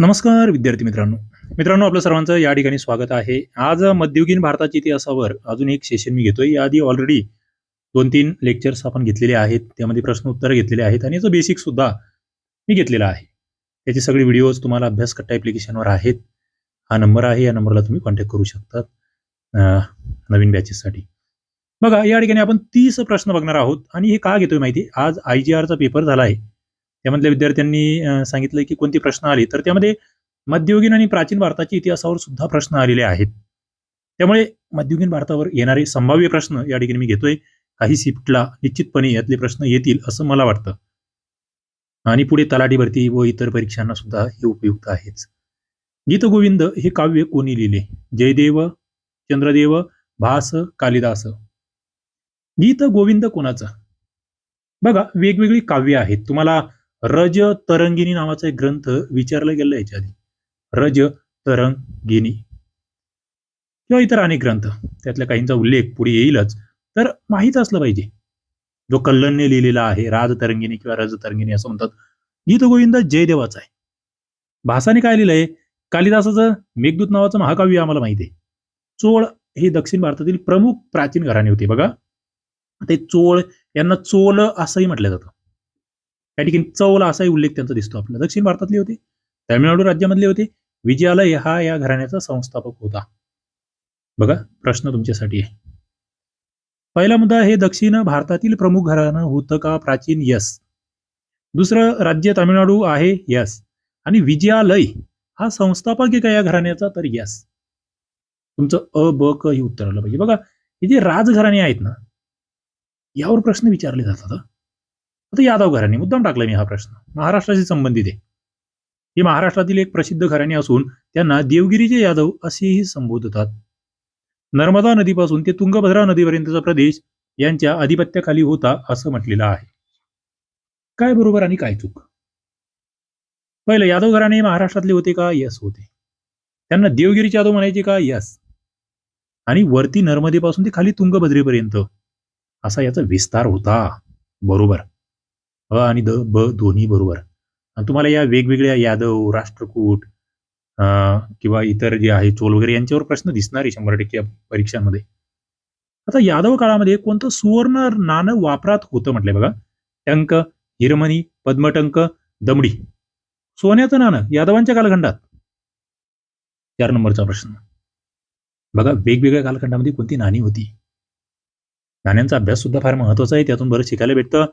नमस्कार विद्यार्थी मित्रांनो. मित्रांनो आपलं सर्वांचं या ठिकाणी स्वागत आहे. आज मध्ययुगीन भारताच्या इतिहासावर अजून एक सेशन मी घेतोय. याआधी ऑलरेडी दोन तीन लेक्चर्स आपण घेतलेले आहेत. त्यामध्ये प्रश्न उत्तर घेतलेले आहेत आणि याचं बेसिक सुद्धा मी घेतलेला आहे. त्याचे सगळे व्हिडिओज तुम्हाला अभ्यास कट्टा ॲप्लिकेशनवर आहेत. हा नंबर आहे. या नंबरला तुम्ही कॉन्टॅक्ट करू शकतात. नवीन बॅचेससाठी बघा या ठिकाणी आपण तीस प्रश्न बघणार आहोत. आणि हे का घेतोय माहिती आज आय जी आरचा पेपर झाला आहे. त्यामधल्या विद्यार्थ्यांनी सांगितलं की कोणते प्रश्न आले तर त्यामध्ये मध्ययुगीन आणि प्राचीन भारताच्या इतिहासावर सुद्धा प्रश्न आलेले आहेत. त्यामुळे मध्ययुगीन भारतावर येणारे संभाव्य प्रश्न या ठिकाणी मी घेतोय. काही शिफ्टला निश्चितपणे यातले प्रश्न येतील असं मला वाटतं. आणि पुढे तलाठी भरती व इतर परीक्षांना सुद्धा हे उपयुक्त आहेच. गीतगोविंद हे काव्य कोणी लिहिले? जयदेव चंद्रदेव भास कालिदास. गीत गोविंद कोणाचं? बघा वेगवेगळी काव्य आहेत. तुम्हाला रज तरंगिणी नावाचा एक ग्रंथ विचारला गेला याच्या आधी रज तरंगिणी किंवा इतर अनेक ग्रंथ त्यातल्या काहींचा उल्लेख पुढे येईलच. तर माहीत असलं पाहिजे. जो कल्लनने लिहिलेला आहे राज तरंगिणी किंवा रज तरंगिणी असं म्हणतात. गीतगोविंद जयदेवाचा आहे. भासाने काय लिहिलंय? कालिदासाचं मेघदूत नावाचं महाकाव्य आम्हाला माहिती आहे. चोळ हे दक्षिण भारतातील प्रमुख प्राचीन घराणे होते. बघा. ते चोळ यांना चोल असंही म्हटलं जातं. या ठिकाणी चौल असाही उल्लेख त्यांचा दिसतो आपल्याला. दक्षिण भारतातले होते तामिळनाडू राज्यामधले होते विजयालय हा या घराण्याचा संस्थापक होता. बघा प्रश्न तुमच्यासाठी आहे. पहिला मुद्दा हे दक्षिण भारतातील प्रमुख घराणं होतं का? प्राचीन यस. दुसरं राज्य तामिळनाडू आहे यस. आणि विजयालय हा संस्थापक आहे का या घराण्याचा? तर यस. तुमचं अ ब क ही उत्तर आलं पाहिजे. बघा हे जे राजघराणे आहेत ना यावर प्रश्न विचारले जातात आता यादव घराणी मुद्दाम टाकला मी हा प्रश्न. महाराष्ट्राशी संबंधित आहे. ही महाराष्ट्रातील एक प्रसिद्ध घराणे असून त्यांना देवगिरीचे यादव असेही संबोधतात. नर्मदा नदीपासून ते तुंगभद्रा नदीपर्यंतचा प्रदेश यांच्या आधिपत्याखाली होता असं म्हटलेलं आहे. काय बरोबर आणि काय चूक? पहिलं यादव घराणे महाराष्ट्रातले होते का? यस होते. त्यांना देवगिरीचे यादव म्हणायचे का? यस आणि वरती नर्मदेपासून ते खाली तुंगभद्रेपर्यंत असा याचा विस्तार होता. बरोबर. अ आणि द ब दोन्ही बरोबर. आणि तुम्हाला या वेगवेगळ्या यादव राष्ट्रकूट अं, किंवा इतर जे आहे चोल वगैरे यांच्यावर प्रश्न दिसणार आहे शंभर टक्के परीक्षांमध्ये. आता यादव काळामध्ये कोणतं सुवर्ण नाणं वापरात होतं म्हटलंय बघा. टंक हिरमणी पद्मटंक दमडी. सोन्याचं नाणं यादवांच्या कालखंडात. चार नंबरचा प्रश्न. बघा वेगवेगळ्या कालखंडामध्ये कोणती नाणी होती? नाण्यांचा अभ्यास सुद्धा फार महत्त्वाचा आहे त्यातून बरं शिकायला भेटतं.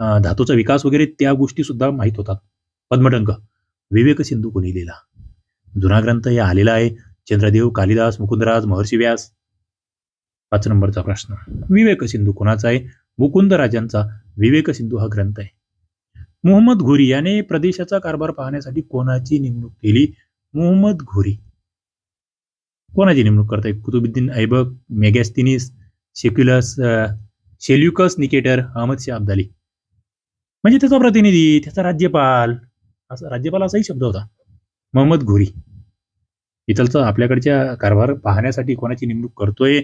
धातूचा विकास वगैरे त्या गोष्टी सुद्धा माहीत होतात. पद्मटंक विवेक सिंधू कोणी लिहिला? जुना ग्रंथ हे आलेला आहे. चंद्रदेव कालिदास मुकुंदराज महर्षी व्यास. पाच नंबरचा प्रश्न. विवेक सिंधू कोणाचा आहे? मुकुंद राजांचा. विवेक सिंधू हा ग्रंथ आहे. मोहम्मद घोरी याने प्रदेशाचा कारभार पाहण्यासाठी कोणाची नेमणूक केली? मोहम्मद घोरी. कोणाची नेमणूक करताय? Qutubuddin Aibak Megasthenes Seleucus Seleucus Nicator Ahmad Shah Abdali. म्हणजे त्याचा प्रतिनिधी त्याचा राज्यपाल असा राज्यपाल असाही शब्द होता. मोहम्मद घोरी. इथलचं आपल्याकडच्या कारभार पाहण्यासाठी कोणाची नेमणूक करतोय?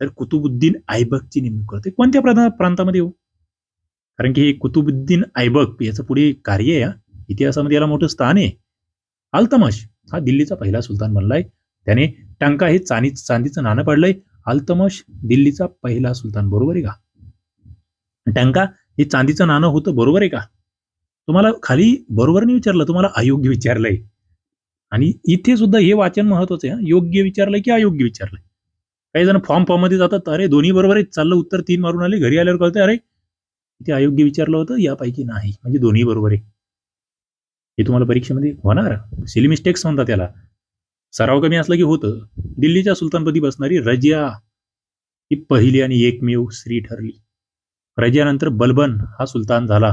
तर कुतुबुद्दीन आयबकची नेमणूक करतोय. कोणत्या प्रांता प्रांतामध्ये हो? कारण की हे कुतुबुद्दीन ऐबक याचं पुढे कार्य आहे इतिहासामध्ये याला मोठं स्थान आहे. अल्तमश हा दिल्लीचा पहिला सुलतान बनलाय. त्याने टांका हे चांदी चांदीचं नाणं पाडलंय. अल्तमश दिल्लीचा पहिला सुलतान बरोबर आहे का? टंका हे चांदीचं नाणं होतं बरोबर आहे का? तुम्हाला खाली बरोबर नाही विचारलं तुम्हाला अयोग्य विचारलंय. आणि इथे सुद्धा हे वाचन महत्वाचं आहे योग्य विचारलंय की अयोग्य विचारलंय? काही जण फॉर्म फॉर्ममध्ये जातात अरे दोन्ही बरोबर आहे चाललं उत्तर तीन मारून आले घरी आल्यावर कळतं अरे इथे अयोग्य विचारलं होतं यापैकी नाही. म्हणजे दोन्ही बरोबर आहे. हे तुम्हाला परीक्षेमध्ये होणार? सिली मिस्टेक्स म्हणतात त्याला. सराव कमी असला की होतं. दिल्लीच्या सुलतानपदी बसणारी रजिया ही पहिली आणि एकमेव स्त्री ठरली. रजियानंतर बलबन हा सुलतान झाला.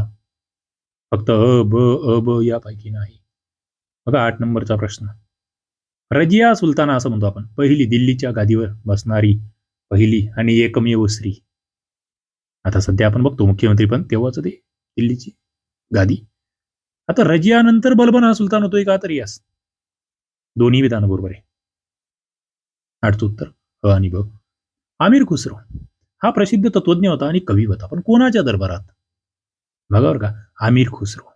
फक्त अ ब अ ब यापैकी नाही. बघा आठ नंबरचा प्रश्न. रजिया सुलताना असं म्हणतो आपण पहिली दिल्लीच्या गादीवर बसणारी पहिली आणि एकमेव स्त्री. आता सध्या आपण बघतो मुख्यमंत्री पण तेव्हाच ते दिल्लीची गादी. आता रजियानंतर बलबन हा सुलतान होतोय का तरी यास? दोन्ही विधान बरोबर आहे. आठचं उत्तर अ आणि ब. आमिर खुसरो. हा प्रसिद्ध तत्वज्ञ होता आणि कवी होता. पण कोणाच्या दरबारात? बघा बरं का? आमिर खुसरो.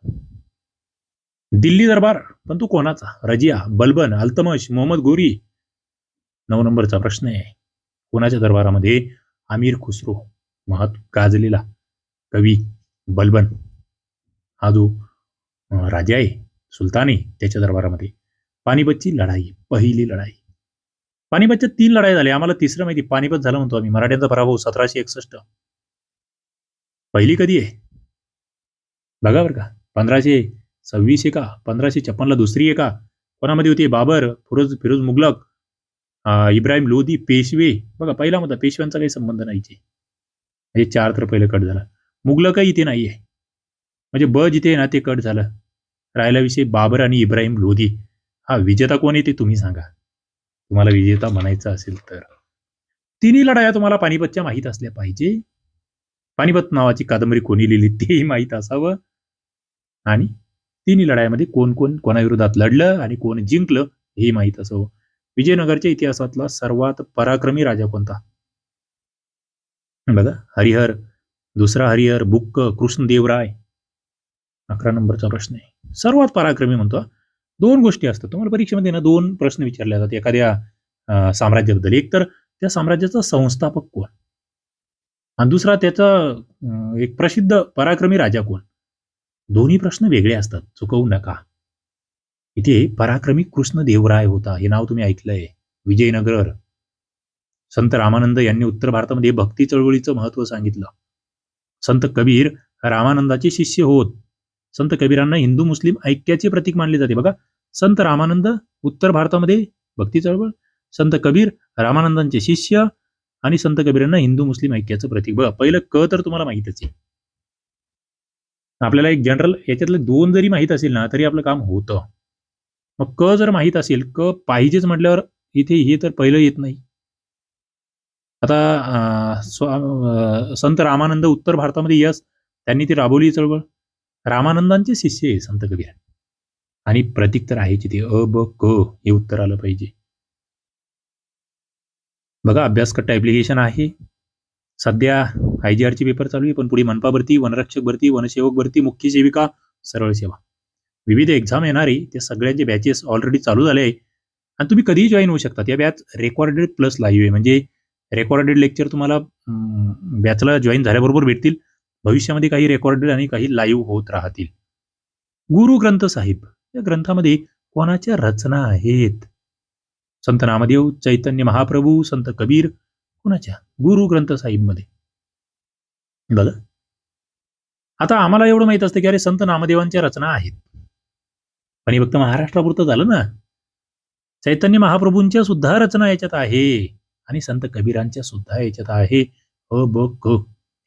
दिल्ली दरबार पण तो कोणाचा? रजिया बलबन अल्तमश मोहम्मद गोरी? नऊ नंबरचा प्रश्न आहे. कोणाच्या दरबारामध्ये आमिर खुसरो? महत् गाजलेला कवी बलबन. हा जो राजा आहे सुलतान आहे त्याच्या दरबारामध्ये पानिपतची लढाई पहिली लढाई. पानिपतच्या तीन लढाई झाल्या. आम्हाला तिसरं माहिती पानिपत झालं म्हणतो आम्ही. मराठ्यांचा पराभव सतराशे एकसष्ट. पहिली कधी आहे? बघा बरं का. पंधराशे सव्वीस एका का पंधराशे छप्पनला दुसरी आहे का कोणामध्ये होती? बाबर फिरोज फिरोज मुगलक इब्राहिम लोधी पेशवे. बघा पहिला मुद्दा पेशव्यांचा काही संबंध नाहीचे म्हणजे चार तर पहिलं कट झाला. मुगलकही इथे नाही आहे. म्हणजे ब जिथे ना ते कट झालं. राहिला विषय बाबर आणि इब्राहिम लोधी हा विजेता कोण आहे ते तुम्ही सांगा. तुम्हाला विजेता म्हणायचं असेल तर. तिन्ही लढाया तुम्हाला पानिपतच्या माहीत असल्या पाहिजे. पानिपत नावाची कादंबरी कोणी लिहिली तेही माहीत असावं. आणि तिन्ही लढाईमध्ये कोण कोण कोणाविरोधात लढलं आणि कोण जिंकलं हे माहीत असावं. विजयनगरच्या इतिहासातला सर्वात पराक्रमी राजा कोणता? बघा हरिहर दुसरा हरिहर बुक्क कृष्णदेवराय. अकरा नंबरचा प्रश्न आहे. सर्वात पराक्रमी म्हणतो दोन गोष्टी असतात. तुम्हाला परीक्षेमध्ये ना दोन प्रश्न विचारले जातात. एखाद्या साम्राज्याबद्दल एक तर त्या साम्राज्याचा संस्थापक कोण? आणि दुसरा त्याचा एक प्रसिद्ध पराक्रमी राजा कोण? दोन्ही प्रश्न वेगळे असतात. चुकवू नका. इथे पराक्रमी कृष्णदेवराय होता. हे नाव तुम्ही ऐकलंय. विजयनगर. संत रामानंद यांनी उत्तर भारतामध्ये भक्ती चळवळीचं महत्त्व सांगितलं. संत कबीर रामानंदाचे शिष्य होत. संत कबीरांना हिंदू मुस्लिम ऐक्याचे प्रतीक मानले जाते. बघा संत रामानंद उत्तर भारतामध्ये भक्ती चळवळ संत कबीर रामानंदांचे शिष्य आणि संत कबीरांना हिंदू मुस्लिम ऐक्याचं प्रतीक. बघा पहिलं क तर तुम्हाला माहितच आहे. आपल्याला एक जनरल याच्यातले दोन जरी माहीत असेल ना तरी आपलं काम होतं. मग क जर माहीत असेल क पाहिजेच म्हटल्यावर इथे हे तर पहिलं येत नाही. आता स्वा- संत रामानंद उत्तर भारतामध्ये यस त्यांनी ती राबवली चळवळ. रामानंदांचे शिष्य आहे संत कबीर आणि प्रतीक तर आहे तिथे अ ब क हे उत्तर आलं पाहिजे. बघा अभ्यासकट्ट ऍप्लिकेशन आहे. सध्या आय जी आरची पेपर चालू आहे पण पुढे मनपा भरती वनरक्षक भरती वनसेवक भरती मुख्य सेविका सरळ सेवा. विविध एक्झाम येणारी त्या सगळ्यांचे बॅचेस ऑलरेडी चालू झाले आहे आणि तुम्ही कधीही जॉईन होऊ शकता. या बॅच रेकॉर्डेड प्लस लाईव्ह आहे. म्हणजे रेकॉर्डेड लेक्चर तुम्हाला बॅचला जॉईन झाल्याबरोबर भेटतील. भविष्यामध्ये काही रेकॉर्डेड आणि काही लाईव्ह होत राहतील. गुरु ग्रंथ साहिब या ग्रंथामध्ये कोणाच्या रचना आहेत? संत नामदेव चैतन्य महाप्रभू संत कबीर कोणाच्या? गुरु ग्रंथ साहिबमध्ये बघा. आता आम्हाला एवढं माहीत असतं की अरे संत नामदेवांच्या रचना आहेत. पण हे फक्त महाराष्ट्रापुरतं झालं ना. चैतन्य महाप्रभूंच्या सुद्धा रचना याच्यात आहे आणि संत कबीरांच्या सुद्धा याच्यात आहे. अ ब क.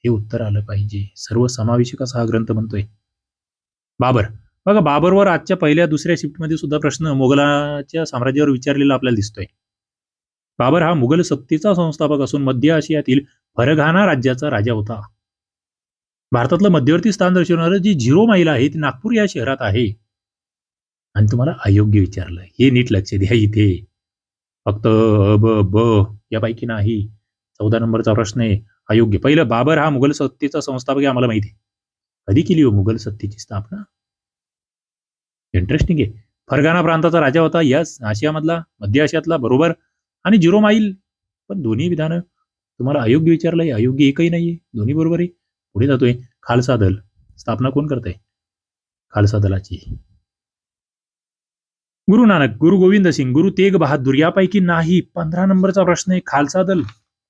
हे उत्तर आलं पाहिजे. सर्व समावेशक असा हा ग्रंथ म्हणतोय. बाबर. बघा बाबरवर आजच्या पहिल्या दुसऱ्या शिफ्टमध्ये सुद्धा प्रश्न मोगलाच्या साम्राज्यावर विचारलेला आपल्याला दिसतोय. बाबर हा मुघल सत्तेचा संस्थापक असून मध्य आशियातील फरघाना राज्याचा राजा होता. भारतातलं मध्यवर्ती स्थान दर्शवणारं जी झिरो माईल आहे ती नागपूर या शहरात आहे. आणि तुम्हाला अयोग्य विचारलं हे नीट लक्ष द्या इथे. फक्त अ ब ब यापैकी नाही. चौदा नंबरचा प्रश्न आहे. अयोग्य. पहिलं बाबर हा मुघल सत्तेचा संस्थापक आहे आम्हाला माहिती आहे. कधी केली हो मुघल सत्तेची स्थापना? इंटरेस्टिंग आहे. फरगाना प्रांताचा राजा होता. यस आशियामधला मध्य आशियातला बरोबर. आणि झिरो माईल. पण दोन्ही विधानं तुम्हाला अयोग्य विचारलंय. अयोग्य एकही नाहीये. दोन्ही बरोबर आहे. पुढे जातोय. खालसा दल. स्थापना कोण करतंय? खालसा दलाची. गुरु नानक गुरु गोविंद सिंग गुरु तेग बहादूर यापैकी नाही. पंधरा नंबरचा प्रश्न आहे. खालसा दल.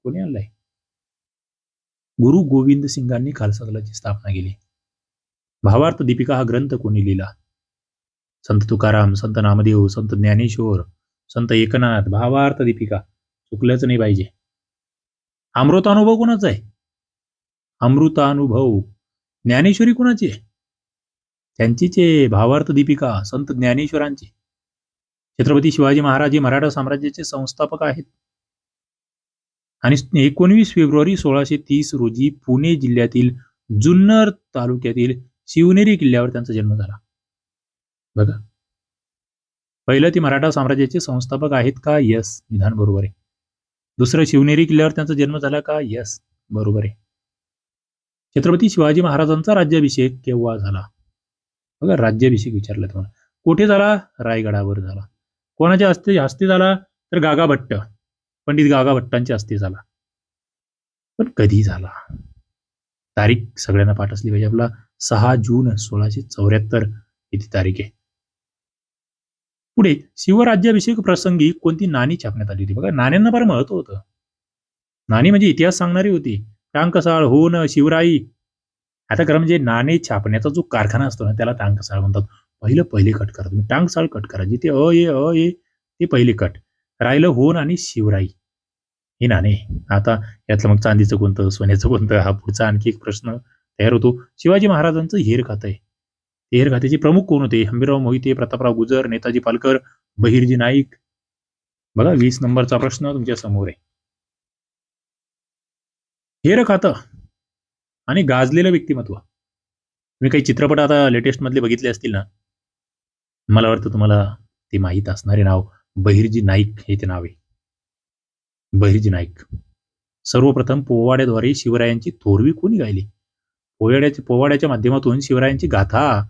कोणी आणलाय? गुरु गोविंद सिंगांनी खालसा दलाची स्थापना केली. भावार्थ दीपिका हा ग्रंथ कोणी लिहिला? संत तुकाराम संत नामदेव संत ज्ञानेश्वर संत एकनाथ भावार्थ दीपिका चुकलंच नाही पाहिजे. अमृतानुभव कोणाचा आहे? अमृतानुभव. ज्ञानेश्वरी कोणाची आहे? त्यांचीच आहे भावार्थ दीपिका संत ज्ञानेश्वरांची. छत्रपती शिवाजी महाराज हे मराठा साम्राज्याचे संस्थापक आहेत. आणि एकोणवीस फेब्रुवारी सोळाशे तीस रोजी पुणे जिल्ह्यातील जुन्नर तालुक्यातील शिवनेरी किल्ल्यावर त्यांचा जन्म झाला. बघा. पहिलं ती मराठा साम्राज्याचे संस्थापक आहेत का? यस. विधान बरोबर आहे. दुसरं शिवनेरी किल्ल्यावर त्यांचा जन्म झाला का? यस. बरोबर आहे. छत्रपती शिवाजी महाराजांचा राज्याभिषेक केव्हा झाला? बघा राज्याभिषेक विचारला तुम्हाला. कुठे झाला? रायगडावर झाला. कोणाच्या हस्ते हस्ते झाला? तर गागाभट्ट. पंडित गागा भट्टांच्या हस्ते झाला. पण कधी झाला? तारीख सगळ्यांना पाठ असली पाहिजे. आपला सहा जून सोळाशे चौऱ्याहत्तर ही ती तारीख आहे. पुढे शिवराज्याभिषेक प्रसंगी कोणती नाणी छापण्यात आली होती? बघा नाण्यांना फार महत्त्व होतं. नाणी म्हणजे इतिहास सांगणारी होती. टांकसाळ होन शिवराई. आता खरं म्हणजे नाणे छापण्याचा जो कारखाना असतो ना त्याला टांकसाळ म्हणतात. पहिलं पहिले कट करा तुम्ही. टांकसाळ कट करा. जिथे अ ए अ ए ते पहिले कट. राहिलं होन आणि शिवराई. हे नाणे आता यातलं मग चांदीचं कोणतं सोन्याचं कोणतं हा पुढचा आणखी एक प्रश्न तयार होतो. शिवाजी महाराजांचं हेर खातं आहे ते हेर खात्याचे प्रमुख कोण होते? हंबीरराव मोहिते प्रतापराव गुजर नेताजी पालकर बहिर्जी नाईक. बघा वीस नंबरचा प्रश्न तुमच्यासमोर आहे. हेर खातं आणि गाजलेलं व्यक्तिमत्व. तुम्ही काही चित्रपट आता लेटेस्ट मधले बघितले असतील ना? मला वाटतं तुम्हाला ते माहीत असणारे नाव. बहिर्जी नाईक हे ते नाव आहे. बहिर्जी नाईक. सर्वप्रथम पोवाड्याद्वारे शिवरायांची थोरवी कोणी गायली? पोवाड्याच्या पोवाड्याच्या माध्यमातून शिवरायांची गाथा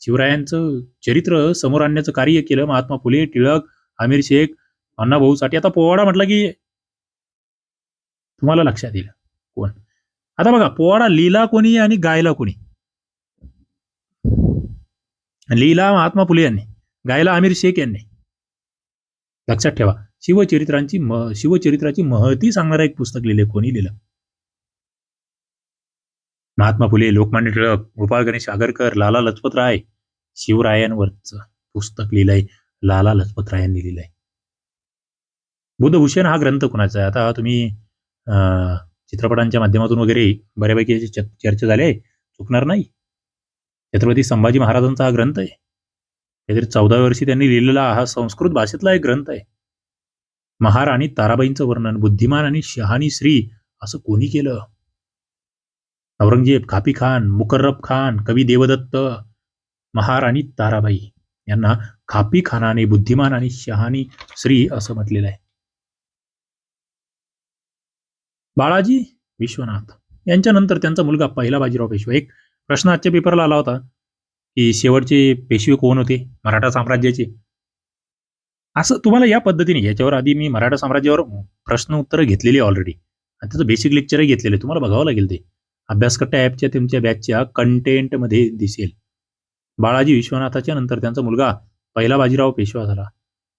शिवरायांचं चरित्र समोर आणण्याचं कार्य केलं. महात्मा फुले टिळक आमिर शेख अण्णाभाऊ साठी. आता पोवाडा म्हटलं की तुम्हाला लक्षात येईल. कोण? आता बघा पोवाडा लिहिला कोणी आणि गायला कोणी? लिहिला महात्मा फुले यांनी गायला आमिर शेख यांनी. लक्षात ठेवा. शिवचरित्रांची म शिवचरित्राची महती सांगणारं एक पुस्तक लिहिले कोणी लिहिलं? महात्मा फुले लोकमान्य टिळक गोपाळ गणेश आगरकर लाला लजपत राय शिवरायांवरचं पुस्तक लिहिलंय लाला लजपतरायांनी लिहिलंय. बुद्धभूषण हा ग्रंथ कुणाचा आहे? आता तुम्ही चित्रपटांच्या माध्यमातून वगैरे बऱ्यापैकी याची चर्चा झाली आहे? चुकणार नाही? छत्रपती संभाजी महाराजांचा हा ग्रंथ आहे. काहीतरी चौदाव्या वर्षी त्यांनी लिहिलेला हा संस्कृत भाषेतला एक ग्रंथ आहे. महाराणी ताराबाईंचं वर्णन बुद्धिमान आणि शहाणी श्री असं कोणी केलं? औरंगजेब खापी खान मुकर्रब खान कवी देवदत्त महाराणी ताराबाई यांना खापी खानाने बुद्धिमान आणि शहाणी श्री असं म्हटलेलं आहे. बाळाजी विश्वनाथ यांच्यानंतर त्यांचा मुलगा पहिला बाजीराव पेशवा. एक प्रश्न आजच्या पेपरला आला होता. की शेवटचे पेशवे कोण होते? मराठा साम्राज्याचे. असं तुम्हाला या पद्धतीने याच्यावर आधी मी मराठा साम्राज्यावर प्रश्न उत्तरं घेतलेली ऑलरेडी आणि त्याचं बेसिक लेक्चरही घेतलेलं तुम्हाला बघावं लागेल ते. अभ्यासकट्टा ॲपच्या तुमच्या बॅचच्या कंटेंटमध्ये दिसेल. बाळाजी विश्वनाथाच्या नंतर त्यांचा मुलगा पहिला बाजीराव पेशवा झाला.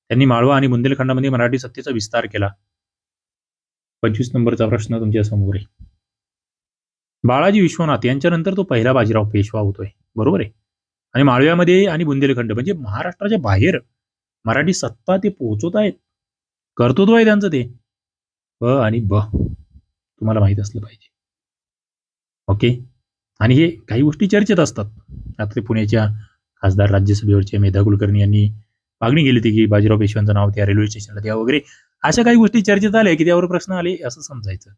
त्यांनी माळवा आणि बुंदेलखंडामध्ये मराठी सत्तेचा विस्तार केला. पंचवीस नंबरचा प्रश्न तुमच्यासमोर आहे. बाळाजी विश्वनाथ यांच्यानंतर तो पहिला बाजीराव पेशवा होतोय. बरोबर आहे? आणि माळव्यामध्ये आणि बुंदेलखंड म्हणजे महाराष्ट्राच्या बाहेर मराठी सत्ता ते पोहोचवत आहेत. कर्तृत्व आहे त्यांचं ते. ब आणि ब. तुम्हाला माहीत असलं पाहिजे. ओके? आणि हे काही गोष्टी चर्चेत असतात. आता ते पुण्याच्या खासदार राज्यसभेवरचे मेधा कुलकर्णी यांनी मागणी केली होती की बाजीराव पेशव्यांचं नाव त्या रेल्वे स्टेशनला द्या वगैरे. अशा काही गोष्टी चर्चेत आल्या की त्यावर प्रश्न आले असं समजायचं.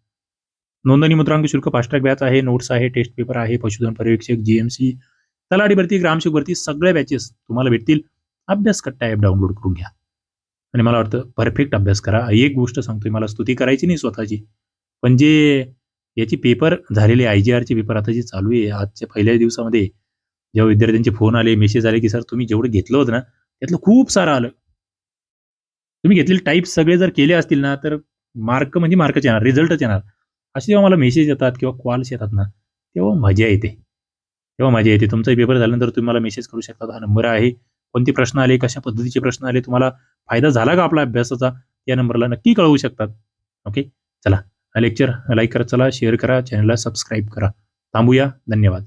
नोंदणी मुद्रांक शुल्क फास्ट्रॅग बॅच आहे नोट्स आहे टेस्ट पेपर आहे पशुधन पर्यवेक्षक जीएमसी तलाठी भरती ग्रामसेवक भरती सगळ्या बॅचेस तुम्हाला भेटतील. अभ्यास कट्टा ॲप डाउनलोड करून घ्या. आणि मला वाटतं परफेक्ट अभ्यास करा. एक गोष्ट सांगतोय मला स्तुती करायची नाही स्वतःची. पण जे याची पेपर झालेले आय जी आरचे पेपर आता जे चालू आहे आजच्या पहिल्या दिवसामध्ये जेव्हा विद्यार्थ्यांचे फोन आले मेसेज आले की सर तुम्ही जेवढं घेतलं होतं ना त्यातलं खूप सारं आलं. तुम्ही घेतलेले टाईप सगळे जर केले असतील ना तर मार्क म्हणजे मार्कच येणार रिझल्टच येणार. असे जेव्हा मला मेसेज येतात किंवा कॉल्स येतात ना तेव्हा मजा येते. तेव्हा माझ्या येते तुमचा पेपर झाल्यानंतर तुम्ही मला मेसेज करू शकता. हा नंबर आहे. कोणते प्रश्न आले कशा पद्धतीचे प्रश्न आले तुम्हाला फायदा झाला का आपला अभ्यासाचा? या नंबरला नक्की कळवू शकतात. ओके चला हा लेक्चर लाईक करा चला शेअर करा चॅनलला सबस्क्राईब करा. थांबूया. धन्यवाद.